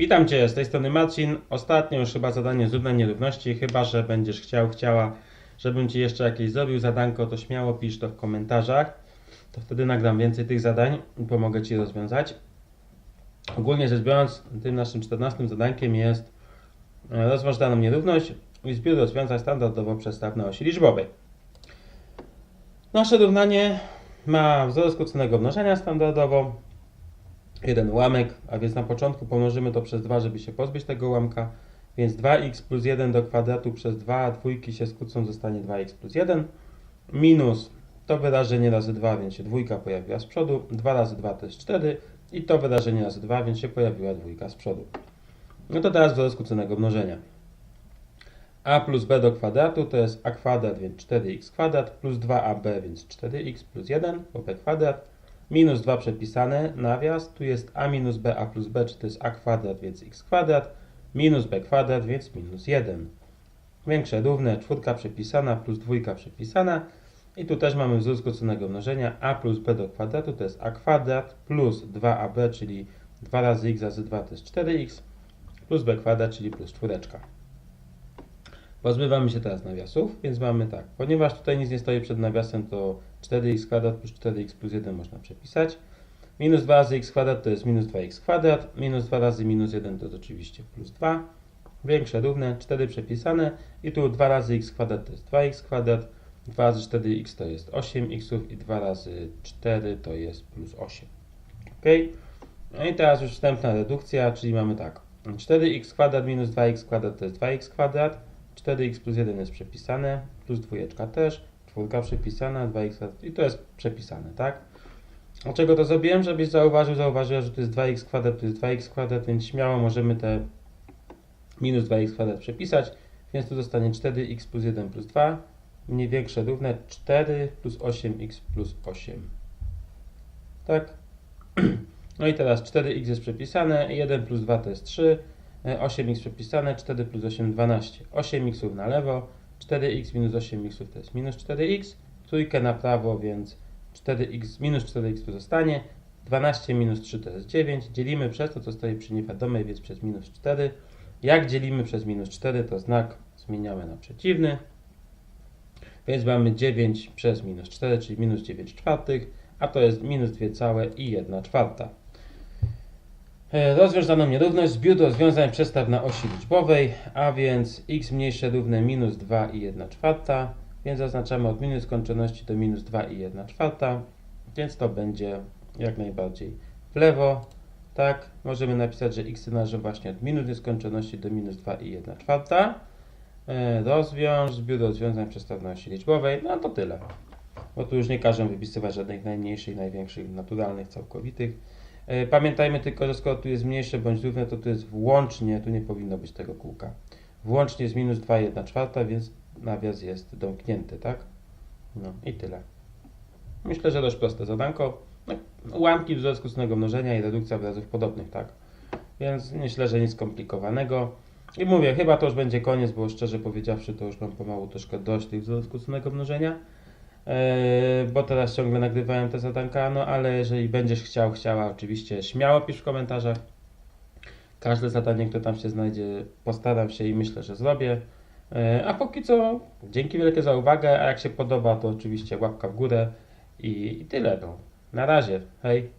Witam Cię, z tej strony Marcin. Ostatnio już chyba zadanie z równej nierówności, chyba że będziesz chciał, chciała, żebym Ci jeszcze jakieś zrobił zadanko, to śmiało pisz to w komentarzach. To wtedy nagram więcej tych zadań i pomogę Ci rozwiązać. Ogólnie rzecz biorąc, tym naszym 14 zadankiem jest e, rozważ daną nierówność i zbiór rozwiązań standardowo przestaw na osi liczbowej. Nasze równanie ma wzór skróconego mnożenia standardowo, jeden ułamek, a więc na początku pomnożymy to przez 2, żeby się pozbyć tego ułamka, więc 2x plus 1 do kwadratu przez 2, a dwójki się skrócą, zostanie 2x plus 1, minus to wyrażenie razy 2, więc się dwójka pojawiła z przodu, 2 razy 2 to jest 4 i to wyrażenie razy 2, więc się pojawiła dwójka z przodu. No to teraz wzór skróconego mnożenia. a plus b do kwadratu to jest a kwadrat, więc 4x kwadrat, plus 2ab, więc 4x plus 1, bo b kwadrat, minus 2 przepisane, nawias, tu jest a minus b, a plus b, czy to jest a kwadrat, więc x kwadrat, minus b kwadrat, więc minus 1. Większe równe, czwórka przepisana, plus dwójka przepisana, i tu też mamy wzór skróconego mnożenia, a plus b do kwadratu to jest a kwadrat, plus 2ab, czyli 2 razy x razy 2 to jest 4x, plus b kwadrat, czyli plus czwóreczka. Pozbywamy się teraz nawiasów, więc mamy tak, ponieważ tutaj nic nie stoi przed nawiasem, to 4x kwadrat plus 4x plus 1 można przepisać. Minus 2 razy x kwadrat to jest minus 2x kwadrat, minus 2 razy minus 1 to jest oczywiście plus 2. Większe równe, 4 przepisane i tu 2 razy x kwadrat to jest 2x kwadrat, 2 razy 4x to jest 8x i 2 razy 4 to jest plus 8. Ok? No i teraz już wstępna redukcja, czyli mamy tak, 4x kwadrat minus 2x kwadrat to jest 2x kwadrat, 4x plus 1 jest przepisane, plus dwójeczka też, czwórka przepisana, 2x i to jest przepisane, tak? Dlaczego to zrobiłem? Żebyś zauważył, zauważyła, że to jest 2x kwadrat, jest 2x kwadrat, więc śmiało możemy te minus 2x kwadrat przepisać, więc tu zostanie 4x plus 1 plus 2, mniej większe równe 4 plus 8x plus 8. Tak? No i teraz 4x jest przepisane, 1 plus 2 to jest 3, 8x przepisane, 4 plus 8, 12. 8x na lewo, 4x minus 8x to jest minus 4x, trójkę na prawo, więc 4x minus 4x tu zostanie, 12 minus 3 to jest 9, dzielimy przez to, co stoi przy niewiadomej, więc przez minus 4. Jak dzielimy przez minus 4, to znak zmieniamy na przeciwny, więc mamy 9 przez minus 4, czyli minus 9 czwartych, a to jest minus 2 całe i 1 czwarta. E, Rozwiąż daną nierówność, zbiór rozwiązań przestaw na osi liczbowej, a więc x mniejsze równe minus 2 i 1 czwarta, więc zaznaczamy od minus skończoności do minus 2 i 1 czwarta, więc to będzie jak najbardziej w lewo, tak, możemy napisać, że x należy właśnie od minus nieskończoności do minus 2 i 1 czwarta. E, Rozwiąż zbiór rozwiązań przestaw na osi liczbowej, no to tyle, bo tu już nie każę wypisywać żadnych najmniejszych, największych, naturalnych, całkowitych. E, Pamiętajmy tylko, że skoro tu jest mniejsze bądź równe, to tu jest włącznie, tu nie powinno być tego kółka. Włącznie jest minus 2 1 czwarta, więc nawias jest domknięty, tak? No i tyle. Myślę, że dość proste zadanko. No, ułamki wzoru skróconego mnożenia i redukcja wyrazów podobnych, tak? Więc myślę, że nic skomplikowanego. I mówię, chyba to już będzie koniec, bo szczerze powiedziawszy, to już mam pomału troszkę dość tych wzorów skróconego mnożenia. Eee, bo teraz ciągle nagrywałem te zadanka, no ale jeżeli będziesz chciał, chciała, oczywiście śmiało pisz w komentarzach. Każde zadanie, które tam się znajdzie, postaram się i myślę, że zrobię. Eee, a póki co, dzięki wielkie za uwagę, a jak się podoba, to oczywiście łapka w górę i, i tyle. No. Na razie, hej.